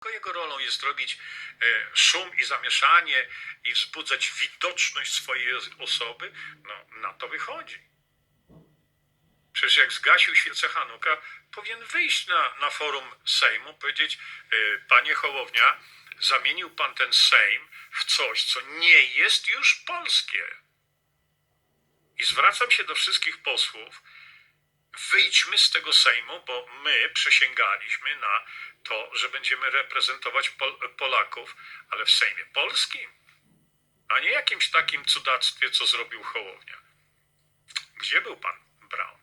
Tylko jego rolą jest robić e, szum i zamieszanie i wzbudzać widoczność swojej os- osoby. No, na to wychodzi. Przecież jak zgasił świecę Hanuka, powinien wyjść na, na forum Sejmu, powiedzieć, e, panie Hołownia, zamienił pan ten Sejm w coś, co nie jest już polskie. I zwracam się do wszystkich posłów, wyjdźmy z tego Sejmu, bo my przysięgaliśmy na to, że będziemy reprezentować Pol Polaków, ale w Sejmie polskim, a nie jakimś takim cudactwie, co zrobił Hołownia. Gdzie był pan Brown?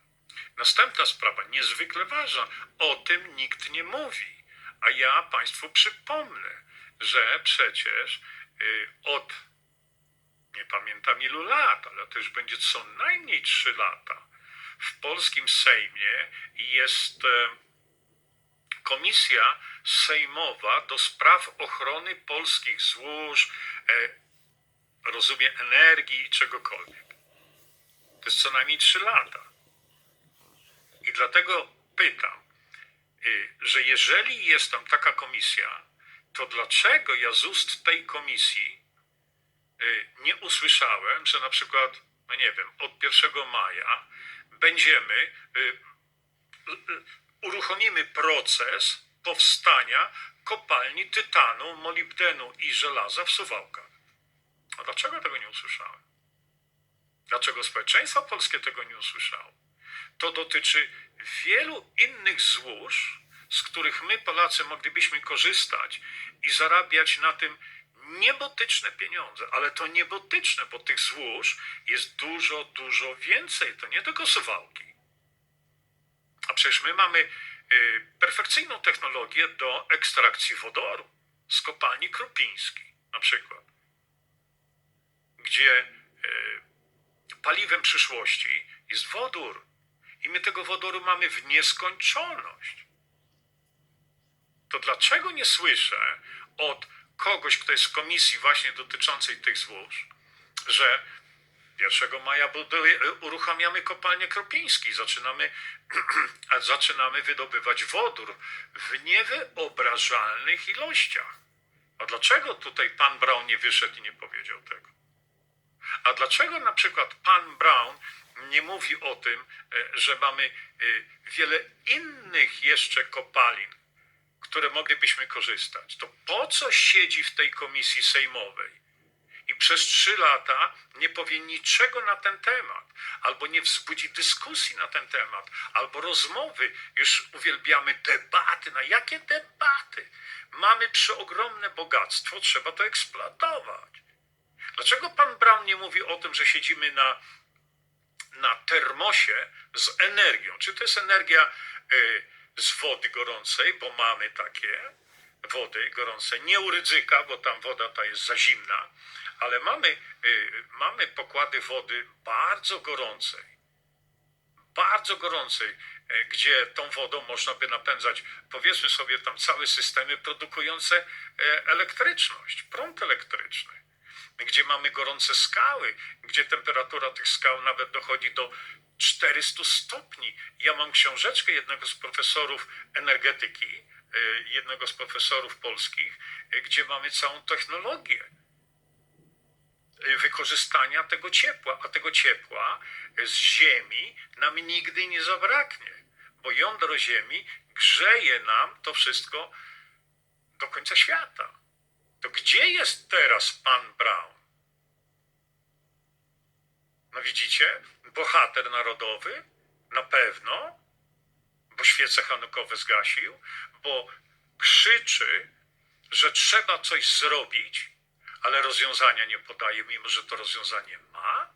Następna sprawa, niezwykle ważna, o tym nikt nie mówi, a ja państwu przypomnę, że przecież y, od nie pamiętam ilu lat, ale to już będzie co najmniej trzy lata. W polskim Sejmie jest e, Komisja Sejmowa do spraw ochrony polskich złóż, e, rozumie energii i czegokolwiek. To jest co najmniej trzy lata. I dlatego pytam, y, że jeżeli jest tam taka komisja, to dlaczego ja z ust tej komisji y, nie usłyszałem, że na przykład, no nie wiem, od 1 maja będziemy, y, y, y, uruchomimy proces powstania kopalni tytanu, molibdenu i żelaza w Suwałkach. A dlaczego tego nie usłyszałem? Dlaczego społeczeństwo polskie tego nie usłyszało? To dotyczy wielu innych złóż, z których my, Polacy, moglibyśmy korzystać i zarabiać na tym niebotyczne pieniądze, ale to niebotyczne, bo tych złóż jest dużo, dużo więcej. To nie tylko suwałki. A przecież my mamy y, perfekcyjną technologię do ekstrakcji wodoru z kopalni Krupińskiej na przykład, gdzie y, paliwem przyszłości jest wodór i my tego wodoru mamy w nieskończoność. To dlaczego nie słyszę od kogoś, kto jest z komisji właśnie dotyczącej tych złóż, że 1 maja buduje, uruchamiamy kopalnię Kropiński, zaczynamy, a zaczynamy wydobywać wodór w niewyobrażalnych ilościach. A dlaczego tutaj pan Brown nie wyszedł i nie powiedział tego? A dlaczego na przykład pan Brown nie mówi o tym, e, że mamy e, wiele innych jeszcze kopalin, które moglibyśmy korzystać? To po co siedzi w tej komisji sejmowej? I przez trzy lata nie powie niczego na ten temat, albo nie wzbudzi dyskusji na ten temat, albo rozmowy. Już uwielbiamy debaty. Na jakie debaty? Mamy przeogromne bogactwo, trzeba to eksploatować. Dlaczego pan Brown nie mówi o tym, że siedzimy na, na termosie z energią? Czy to jest energia y, z wody gorącej, bo mamy takie wody gorące, nie u Rydzyka, bo tam woda ta jest za zimna, ale mamy, y, mamy pokłady wody bardzo gorącej, bardzo gorącej, y, gdzie tą wodą można by napędzać, powiedzmy sobie, tam całe systemy produkujące y, elektryczność, prąd elektryczny gdzie mamy gorące skały, gdzie temperatura tych skał nawet dochodzi do 400 stopni. Ja mam książeczkę jednego z profesorów energetyki, y, jednego z profesorów polskich, y, gdzie mamy całą technologię y, wykorzystania tego ciepła, a tego ciepła z Ziemi nam nigdy nie zabraknie, bo jądro Ziemi grzeje nam to wszystko do końca świata. To gdzie jest teraz pan Brown? No widzicie, bohater narodowy, na pewno, bo świece hanukowe zgasił, bo krzyczy, że trzeba coś zrobić, ale rozwiązania nie podaje, mimo że to rozwiązanie ma.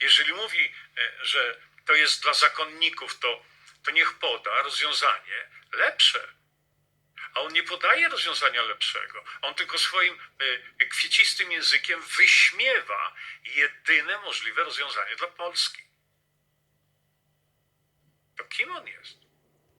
Jeżeli mówi, e, że to jest dla zakonników, to, to niech poda rozwiązanie lepsze. A on nie podaje rozwiązania lepszego. On tylko swoim y, kwiecistym językiem wyśmiewa jedyne możliwe rozwiązanie dla Polski. To kim on jest?